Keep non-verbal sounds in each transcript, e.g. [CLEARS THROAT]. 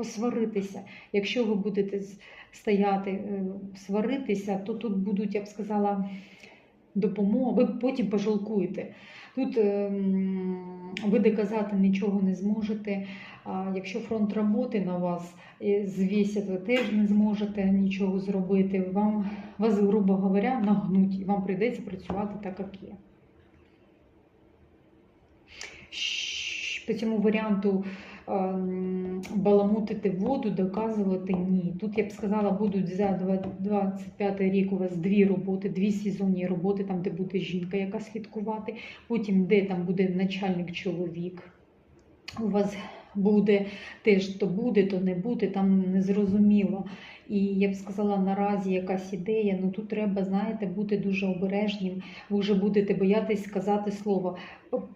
посваритися. Якщо ви будете стояти, е, сваритися, то тут будуть, я б сказала, допомога, ви потім пожалкуєте. Тут ем, ви доказати нічого не зможете. Якщо фронт роботи на вас е, звісять, ви теж не зможете нічого зробити. Вам вас, грубо говоря, нагнуть, і вам прийдеться працювати так, як є. По цьому варіанту ем, баламутити воду, доказувати ні. Тут я б сказала, будуть за 25 рік у вас дві роботи, дві сезонні роботи, там, де буде жінка, яка слідкувати, потім де там буде начальник чоловік. У вас буде теж то буде, то не буде, там незрозуміло. І я б сказала, наразі якась ідея, ну тут треба, знаєте, бути дуже обережним. Ви вже будете боятись сказати слово.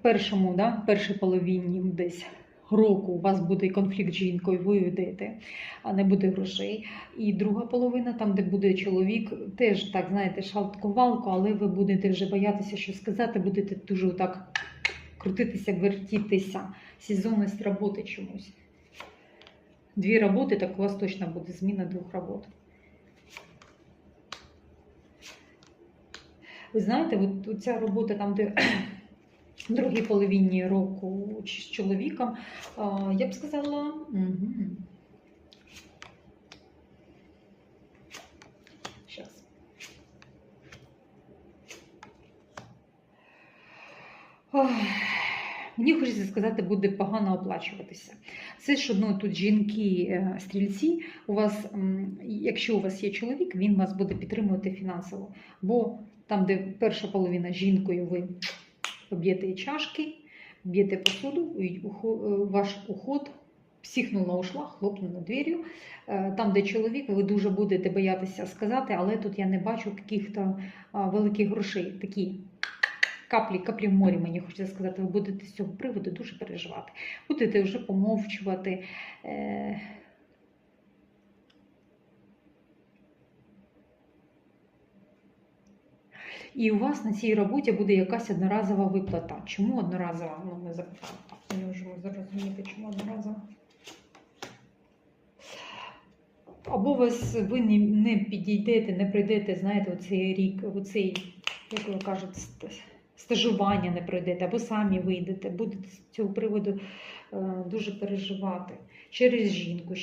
Першому, да, першій половині десь року у вас буде конфлікт з жінкою, ви йдете, а не буде грошей. І друга половина, там, де буде чоловік, теж так, знаєте, шалковалку, але ви будете вже боятися, що сказати, будете дуже так крутитися, вертітися. Сезонність роботи чомусь. Дві роботи, так у вас точно буде зміна двох робот. Ви знаєте, от, ця робота там, де [CLEARS THROAT] в другій половині року з чоловіком, я б сказала. Угу. Щас. Ох, Мені хочеться сказати, буде погано оплачуватися. Це ж ну, тут жінки, е, у вас, якщо у вас є чоловік, він вас буде підтримувати фінансово. Бо там, де перша половина жінкою, ви поб'єте чашки, б'єте посуду, е, ваш уход психнула, ушла, хлопнула дверю. Е, Там, де чоловік, ви дуже будете боятися сказати, але тут я не бачу яких-то великих грошей. Такі каплі, каплі в морі, мені хочеться сказати, ви будете з цього приводу дуже переживати. Будете вже помовчувати. Е, І у вас на цій роботі буде якась одноразова виплата. Чому одноразова? Ну, ми запитали. Не можемо зрозуміти, чому одноразова. Або вас ви не, не підійдете, не прийдете, знаєте, оцей рік, оцей, як ви кажете, стажування не пройдете, або самі вийдете, будете з цього приводу е, дуже переживати через жінку.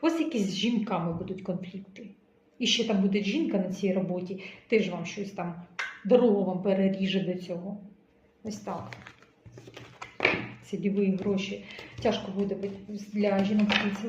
Ось якісь з жінками будуть конфлікти. І ще там буде жінка на цій роботі, теж вам щось там дорогу вам переріже до цього. Ось так. Ці гроші. Тяжко буде для жінок вибачте.